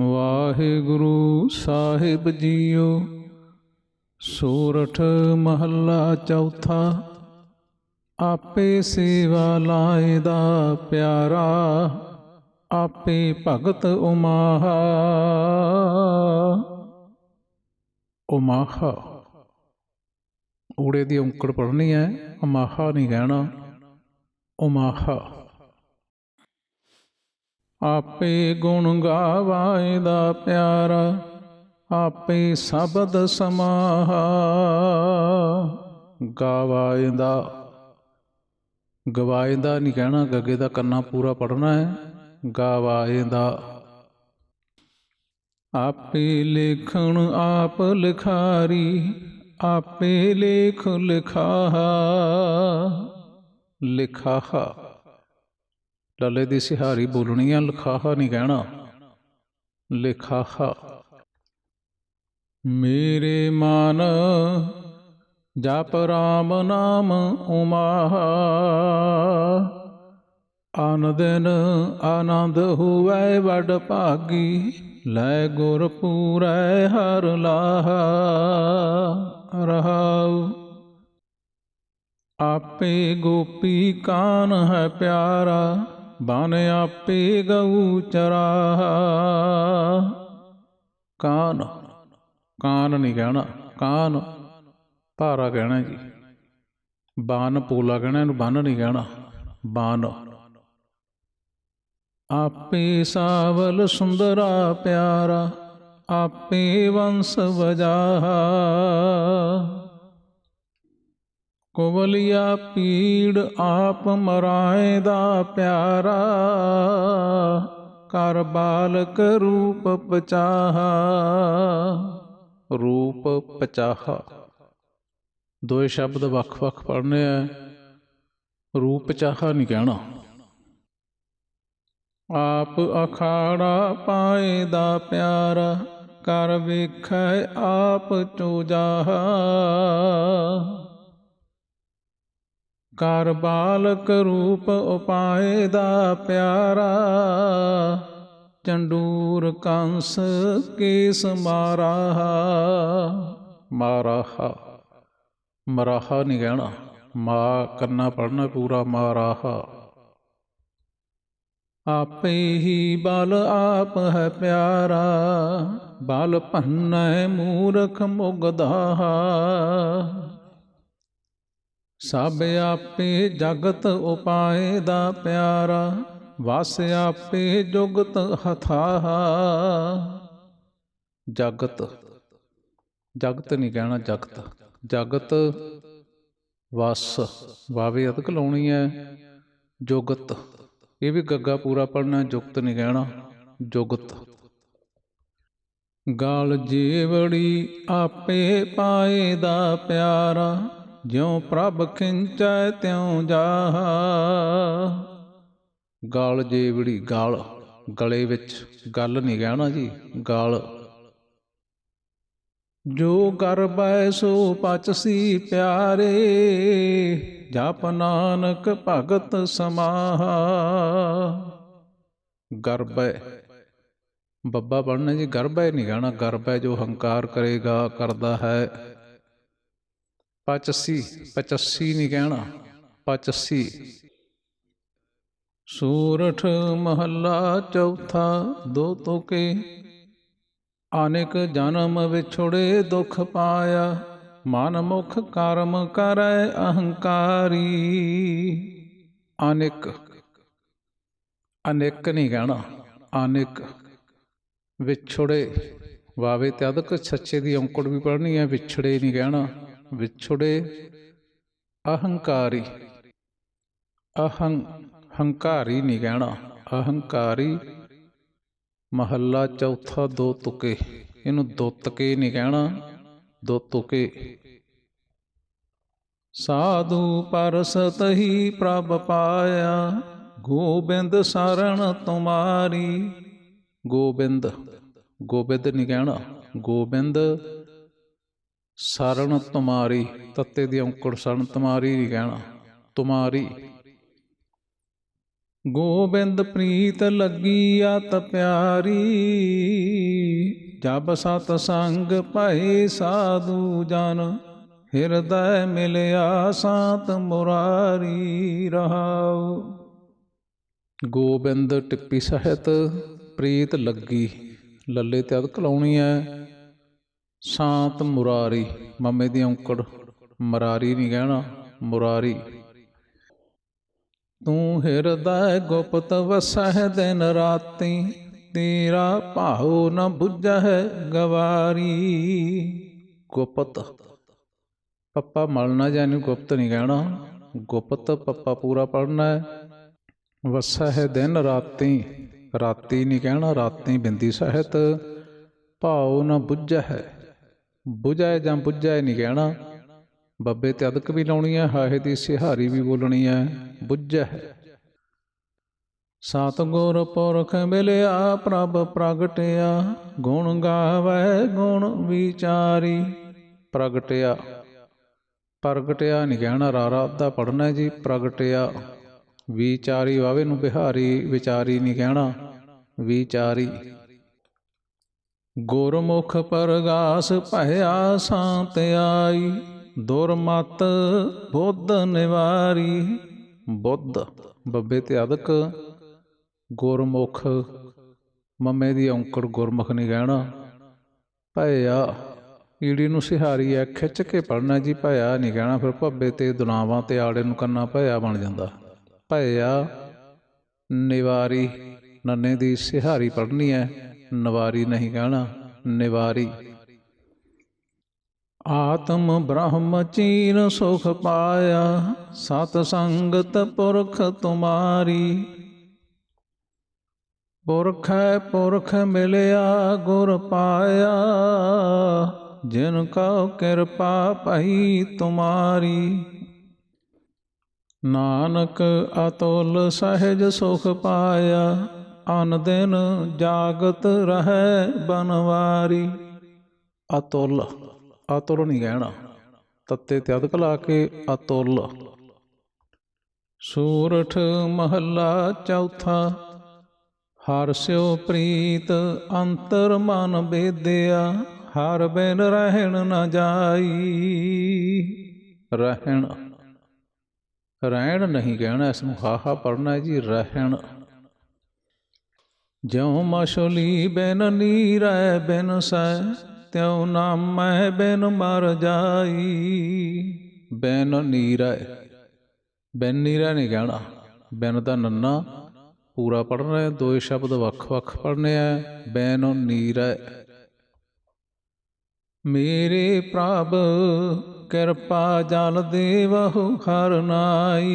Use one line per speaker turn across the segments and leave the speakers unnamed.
ਵਾਹਿਗੁਰੂ ਸਾਹਿਬ JIO, Sorath ਮਹੱਲਾ ਚੌਥਾ, ਆਪੇ ਸੇਵਾ ਲਾਏ ਦਾ ਪਿਆਰਾ, ਆਪੇ ਭਗਤ ਉਮਾਹਾ। ਉਮਾਹਾ। ਊੜੇ ਦੀ ਔਂਕੜ ਪੜ੍ਹਨੀ ਹੈ, ਉਮਾਹਾ ਨਹੀਂ ਕਹਿਣਾ। ਉਮਾਹਾ। ਆਪੇ ਗੁਣ ਗਾਵਾਏ ਦਾ ਪਿਆਰਾ, ਆਪੇ ਸ਼ਬਦ ਸਮਾਹਾ। ਗਾਵਾਏ ਦਾ, ਗਵਾਏ ਦਾ ਨਹੀਂ ਕਹਿਣਾ, ਗੱਗੇ ਦਾ ਕੰਨਾ ਪੂਰਾ ਪੜਨਾ ਹੈ। ਗਾਵਾਏ ਦਾ, ਆਪੇ ਲੇਖਣ ਆਪ ਲਿਖਾਰੀ, ਆਪੇ ਲੇਖ ਲਿਖਾਹਾ। ਲਿਖਾਹਾ। ਲੱਲੇ ਦੀ ਸਿਹਾਰੀ ਬੋਲਣੀ ਆ ਲਿਖਾਹਾ ਨਹੀਂ ਕਹਿਣਾ। ਲਿਖਾਹਾ, ਮੇਰੇ ਮਨ, ਜਪ ਰਾਮ ਨਾਮ ਉਮਾਹਾ। ਆਨ ਦਿਨ ਆਨੰਦ ਹੋਵੇ, ਵਡ ਭਾਗੀ, ਲੈ ਗੁਰ ਪੂਰੈ ਹਰ ਲਾਹਾ। ਰਹਾਉ, ਆਪੇ ਗੋਪੀ ਕਾਨ ਹੈ ਪਿਆਰਾ। ਬਨ ਆਪੇ ਗਊ ਚਰਾਹਾ। ਕਾਨ ਕਾਨ ਨਹੀਂ ਕਹਿਣਾ, ਕਾਨ ਭਾਰਾ ਕਹਿਣਾ ਜੀ। ਬਾਨ ਪੋਲਾ ਕਹਿਣਾ, ਇਹਨੂੰ ਬੰਨ ਨਹੀਂ ਕਹਿਣਾ, ਬਾਨ। ਆਪੇ ਸਾਵਲ ਸੁੰਦਰਾ ਪਿਆਰਾ, ਆਪੇ ਵੰਸ ਵਜਾਹਾ। ਕੋਵਲਿਆ ਪੀੜ ਆਪ ਮਰਾਏ ਦਾ ਪਿਆਰਾ ਕਰ ਬਾਲਕ ਰੂਪ ਪਚਾਹਾ। ਰੂਪ ਪਚਾਹਾ। ਦੋਏ ਸ਼ਬਦ ਵੱਖ-ਵੱਖ ਪੜ੍ਹਨੇ ਆ। ਰੂਪ ਚਾਹਾ ਨਹੀਂ ਕਹਿਣਾ। ਆਪ ਅਖਾੜਾ ਪਾਏ ਦਾ ਪਿਆਰਾ ਕਰ ਵੇਖੈ ਆਪ ਚੋਜਾਹਾ ਕਰ ਬਾਲਕ ਰੂਪ ਉਪਾਏ ਦਾ ਪਿਆਰਾ ਚੰਡੂਰ ਕੰਸ ਕੇਸ ਮਾਰਾਹਾ। ਮਾਰਾਹਾ। ਮਰਾਹਾ ਨਹੀਂ ਕਹਿਣਾ। ਮਾ ਕਰਨਾ ਪੜਨਾ ਪੂਰਾ ਮਾਰਾਹਾ। ਆਪੇ ਹੀ ਬਲ ਆਪ ਹੈ ਪਿਆਰਾ ਬਲ ਭੰਨੈ ਮੂਰਖ ਮੁਗਦਾਹਾ ਸਭ ਆਪੇ ਜਗਤ ਉਪਾਏ ਦਾ ਪਿਆਰਾ, ਵਸ ਆਪੇ ਜੁਗਤ ਹਥਾਹਾ। ਜਗਤ ਜਗਤ ਨਹੀਂ ਕਹਿਣਾ ਜਗਤ ਜਗਤ ਵਸ, ਵਾਵੇ ਅਦਕ ਲਾਉਣੀ ਹੈ। ਜੁਗਤ, ਇਹ ਵੀ ਗੱਗਾ ਪੂਰਾ ਪੜਨਾ ਜੁਗਤ ਨਹੀਂ ਕਹਿਣਾ, ਜੁਗਤ। ਗਾਲ ਜੀਵੜੀ ਆਪੇ ਪਾਏ ਦਾ ਪਿਆਰਾ ਜਿਉ ਪ੍ਰਭ ਖਿੰਚੈ ਤਿਉ ਜਾਹਾ। ਗਲ ਜੀਵੜੀ ਗਲ, ਗਲੇ ਵਿੱਚ ਗੱਲ ਨਹੀਂ ਕਹਿਣਾ ਜੀ, ਗਾਲ। ਜੋ ਗਰਬੈ ਸੋ ਪਚਸੀ ਪਿਆਰੇ, ਜਪ ਨਾਨਕ ਭਗਤ ਸਮਾਹਾ। ਗਰਬੈ, ਬੱਬਾ ਪੜਨਾ ਜੀ, ਗਰਬੈ ਨਹੀਂ ਕਹਿਣਾ ਗਰਬੈ ਜੋ ਹੰਕਾਰ ਕਰੇਗਾ, ਕਰਦਾ ਹੈ। ਪਚਸੀ ਪਚਸੀ ਨਹੀਂ ਕਹਿਣਾ, ਪਚਸੀ। ਸੂਰਠ ਮਹੱਲਾ ਚੌਥਾ, ਦੋ ਤੋਕੇ। ਅਨੇਕ ਜਨਮ ਵਿਛੜੇ ਦੁਖ ਪਾਇਆ, ਮਨ ਮੁਖ ਕਰਮ ਕਰੈ ਅਹੰਕਾਰੀ। ਅਨੇਕ ਅਨੇਕ ਨਹੀਂ ਕਹਿਣਾ, ਅਨੇਕ। ਵਿਛੜੇ, ਵਾਵੇ ਤੇ ਅਦਕ ਸੱਚੇ ਦੀ ਔਂਕੜ ਵੀ ਪੜ੍ਹਨੀ ਹੈ, ਵਿਛੜੇ ਨਹੀਂ ਕਹਿਣਾ। ਵਿਛੜੇ ਅਹੰਕਾਰੀ। ਅਹੰ, ਹੰਕਾਰੀ ਨਹੀਂ ਕਹਿਣਾ। ਅਹੰਕਾਰੀ ਮਹੱਲਾ ਚੌਥਾ ਦੋ ਤੁਕੇ। ਇਹਨੂੰ ਦੋ ਨਹੀਂ ਕਹਿਣਾ। ਦੋ ਤੁਕੇ ਸਾਧੂ ਪਰਸਤ ਪ੍ਰਭ ਪਾਇਆ। ਗੋਬਿੰਦ ਸਰਣ ਤੁਮਾਰੀ। ਗੋਬਿੰਦ ਗੋਬਿੰਦ ਨਹੀਂ ਕਹਿਣਾ। ਗੋਬਿੰਦ ਸਰਣ ਤੁਮਾਰੀ, ਤੱਤੇ ਦੀ ਔਂਕੜ ਸਰਣ ਤੁਮਾਰੀ ਨਹੀਂ ਕਹਿਣਾ, ਤੁਮਾਰੀ। ਗੋਬਿੰਦ ਪ੍ਰੀਤ ਲੱਗੀ ਆ ਪਿਆਰੀ, ਜਬ ਸਤ ਸੰਗ ਭਏ ਸਾਧੂ ਜਨ, ਹਿਰਦੈ ਮਿਲਿਆ ਸਾਤ ਮੁਰਾਰੀ ਰਹਾਉ। ਗੋਬਿੰਦ ਟਿੱਪੀ ਸਹਿਤ, ਪ੍ਰੀਤ ਲੱਗੀ, ਲੱਲੇ ਤੇ ਅਦਕ ਲਾਉਣੀ ਹੈ ਸ਼ਾਂਤ ਮੁਰਾਰੀ, ਮਮੇ ਦੀ ਔਂਕੜ। ਮਰਾਰੀ ਨਹੀਂ ਕਹਿਣਾ ਮੁਰਾਰੀ। ਤੂੰ ਹਿਰਦੈ ਗੁਪਤ ਵਸਹਿ ਦਿਨ ਰਾਤੀ, ਤੇਰਾ ਭਾਉ ਨ ਬੁੱਝਹਿ ਗਵਾਰੀ। ਗੁਪਤ। ਪੱਪਾ ਮਲਣਾ ਜਾਨੀ ਗੁਪਤ ਨਹੀਂ ਕਹਿਣਾ ਗੁਪਤ ਪੱਪਾ ਪੂਰਾ ਪੜਨਾ ਹੈ। ਵਸਹਿ ਦਿਨ ਰਾਤੀ ਰਾਤੀ ਨਹੀਂ ਕਹਿਣਾ ਰਾਤੀ ਬਿੰਦੀ ਸਹਿਤ, ਭਾਉ ਨ ਬੁੱਝਹਿ ਬੁਝਾਏ ਜਾਂ ਬੁੱਝਾਏ ਨਹੀਂ ਕਹਿਣਾ। ਬੱਬੇ ਤੇ ਅਦਕ ਵੀ ਲਾਉਣੀ ਹੈ, ਹਾਹੇ ਦੀ ਸਿਹਾਰੀ ਵੀ ਬੋਲਣੀ ਹੈ ਬੁੱਝਹਿ ਸਤ ਗੁਰ ਪੁਰਖ ਮਿਲਿਆ, ਪ੍ਰਭ ਪ੍ਰਗਟਿਆ, ਗੁਣ ਗਾਵੇ, ਗੁਣ ਵਿਚਾਰੀ। ਪ੍ਰਗਟਿਆ। ਪ੍ਰਗਟਿਆ ਨਹੀਂ ਕਹਿਣਾ ਰਾਰਾ ਦਾ ਪੜਨਾ ਜੀ, ਪ੍ਰਗਟਿਆ। ਵਿਚਾਰੀ ਵਾਵੇ ਨੂੰ ਬਿਹਾਰੀ, ਵਿਚਾਰੀ ਨਹੀਂ ਕਹਿਣਾ, ਵਿਚਾਰੀ। ਗੁਰਮੁਖ ਪਰਗਾਸ ਭਇਆ ਸਾਂਤ ਆਈ, ਦੁਰਮਤ ਬੁੱਧ ਨਿਵਾਰੀ। ਬੁੱਧ, ਬੱਬੇ ਤੇ ਅਦਕ, ਗੁਰਮੁਖ, ਮੰਮੇ ਦੀ ਔਂਕੜ ਗੁਰਮੁਖ ਨਹੀਂ ਕਹਿਣਾ, ਭਇਆ, ਈੜੀ ਨੂੰ ਸਿਹਾਰੀ ਐ, ਖਿੱਚ ਕੇ ਪੜਨਾ ਜੀ, ਭਇਆ ਨਹੀਂ ਕਹਿਣਾ। ਫਿਰ ਭੱਬੇ ਤੇ ਦੁਨਾਵਾਂ ਤੇ ਆੜੇ ਨੂੰ ਕੰਨਾ ਭਇਆ ਬਣ ਜਾਂਦਾ। ਭਇਆ, ਨਿਵਾਰੀ, ਨੰਨੇ ਦੀ ਸਿਹਾਰੀ ਪੜਨੀ ਹੈ ਨਵਾਰੀ ਨਹੀਂ ਕਹਿਣਾ, ਨਿਵਾਰੀ। ਆਤਮ ਬ੍ਰਹਮ ਚੀਨ ਸੁਖ ਪਾਇਆ, ਸਤ ਸੰਗਤ ਪੁਰਖ ਤੁਮਾਰੀ। ਪੁਰਖ ਹੈ ਪੁਰਖ ਮਿਲਿਆ, ਗੁਰ ਪਾਇਆ, ਜਿਨ ਕਉ ਕਿਰਪਾ ਭਈ ਤੁਮਾਰੀ। ਨਾਨਕ ਅਤੁਲ ਸਹਿਜ ਸੁਖ ਪਾਇਆ ਅਨ ਦਿਨ ਜਾਗਤ ਰਹੈ ਬਨਵਾਰੀ। ਅਤੁਲ ਅਤੁਲ ਨਹੀਂ ਕਹਿਣਾ। ਤੱਤੇ ਤੇ ਅਦਕ ਲਾ ਕੇ ਅਤੁਲ। ਸੂਰਠ ਮਹੱਲਾ ਚੌਥਾ, ਹਰ ਸਿਓ ਪ੍ਰੀਤ ਅੰਤਰ ਮਨ ਬੇਦਿਆ, ਹਰ ਬਿਨ ਰਹਿਣ ਨਾ ਜਾਈ। ਰਹਿਣ ਰਹਿਣ ਨਹੀਂ ਕਹਿਣਾ, ਇਸ ਨੂੰ ਹਾਹਾ ਪੜਨਾ ਹੈ ਜੀ, ਰਹਿਣ। ਜਿਉ ਮਛਲੀ ਬਿਨ ਨੀਰੈ ਬਿਨ ਸੈ ਤਿਉ ਨਾਮੈ ਬਿਨ ਮਰ ਜਾਈ। ਬਿਨ ਨੀਰੈ ਬਿਨ ਨੀਰੈ ਨਹੀਂ ਕਹਿਣਾ, ਬਿਨ ਦਾ ਨੰਨਾ। ਪੂਰਾ ਪੜਨਾ ਹੈ ਦੋਏ ਸ਼ਬਦ ਵੱਖ-ਵੱਖ ਪੜਨੇ ਆ ਬਿਨ ਨੀਰੈ ਮੇਰੇ ਪ੍ਰਭ, ਕਿਰਪਾ ਜਲ ਦੇਵਹੁ ਹਰ ਨਾਈ।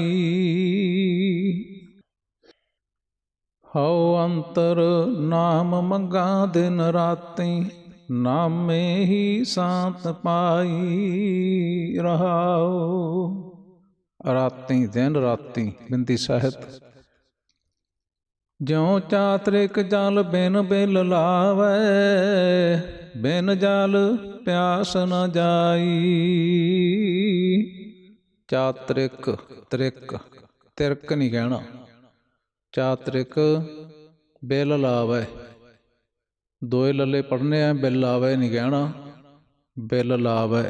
ਹਉ ਅੰਤਰ ਨਾਮ ਮੰਗਾ ਦਿਨ ਰਾਤੀ, ਨਾਮੇ ਹੀ ਸਾਤ ਪਾਈ ਰਹਾਉ। ਰਾਤੀ, ਦਿਨ ਰਾਤੀ, ਬਿੰਦੀ ਸਹਿਤ ਜਿਉ ਚਾਤ੍ਰਿਕ ਜਲ ਬਿਨ ਬਿਲ ਲਾਵੇ, ਬਿਨ ਜਲ ਪਿਆਸ ਨ ਜਾਈ। ਚਾਤ੍ਰਿਕ ਤ੍ਰਿਕ, ਤਿਰਕ ਨਹੀਂ ਕਹਿਣਾ। ਚਾਤ੍ਰਿਕ ਬਿਲ ਲਾਵੇ। ਦੋਏ ਲੱਲੇ ਪੜਨੇ ਆ, ਬਿਲ ਲਾਵੇ ਨਹੀਂ ਕਹਿਣਾ, ਬਿਲ ਲਾਵੇ।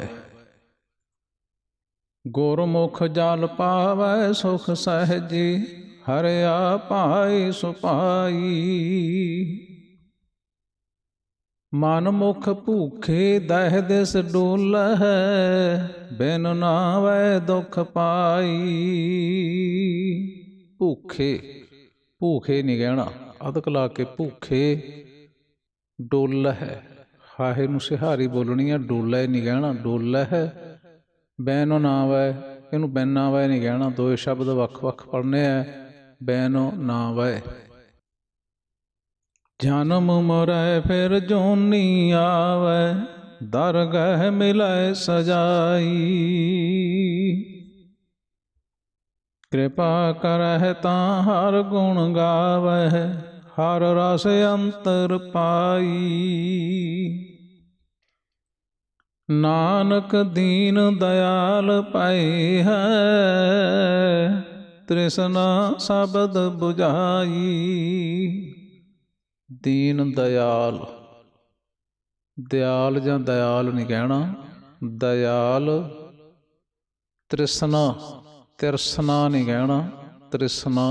ਗੁਰਮੁਖ ਜਲ ਪਾਵੈ, ਸੁਖ ਸਹਜੀ ਹਰਿਆ ਭਾਈ ਸੁਪਾਈ ਮਨ ਮੁਖ ਭੂਖੇ, ਦਹਿ ਦਿਸ ਡੋਲ ਬਿਨ ਨਾਵੈ ਦੁਖ ਪਾਈ। ਭੂਖੇ ਭੂਖੇ ਨਹੀਂ ਕਹਿਣਾ ਅਦਕ ਲਾ ਕੇ ਭੂਖੇ ਡੋਲ ਹੈ। ਹਾਹੇ ਨੂੰ ਸਿਹਾਰੀ ਬੋਲਣੀ ਹੈ ਡੋਲੇ ਨਹੀਂ ਕਹਿਣਾ ਡੋਲ ਹੈ। ਬੈਨੋ ਨਾਵੈ ਇਹਨੂੰ ਬੈਨਾ ਵੈ ਨਹੀਂ ਕਹਿਣਾ ਦੋਏ ਸ਼ਬਦ ਵੱਖ-ਵੱਖ ਪੜਨੇ ਆ ਬੈਨੋ ਨਾਵੈ ਜਨਮ ਮਰੈ ਫਿਰ ਜੋਨੀ ਆਵੈ, ਦਰਗਹਿ ਮਿਲੈ ਸਜਾਈ। ਕਿਰਪਾ ਕਰਹਿ ਤਾਂ ਹਰ ਗੁਣ ਗਾਵਹਿ, ਹਰ ਰਸ ਅੰਤਰ ਪਾਈ। ਨਾਨਕ ਦੀਨ ਦਇਆਲ ਪਏ ਹੈ, ਤ੍ਰਿਸ਼ਨਾ ਸ਼ਬਦ 부ਝਾਈ ਦੀਨ ਦਇਆਲ ਦਿਆਲ ਜਾਂ ਦਇਆਲ ਨਹੀਂ ਕਹਿਣਾ, ਦਇਆਲ ਤ੍ਰਿਸ਼ਨਾ। ਤਿਰਸਨਾ ਨਹੀਂ ਕਹਿਣਾ ਤ੍ਰਿਸ਼ਨਾ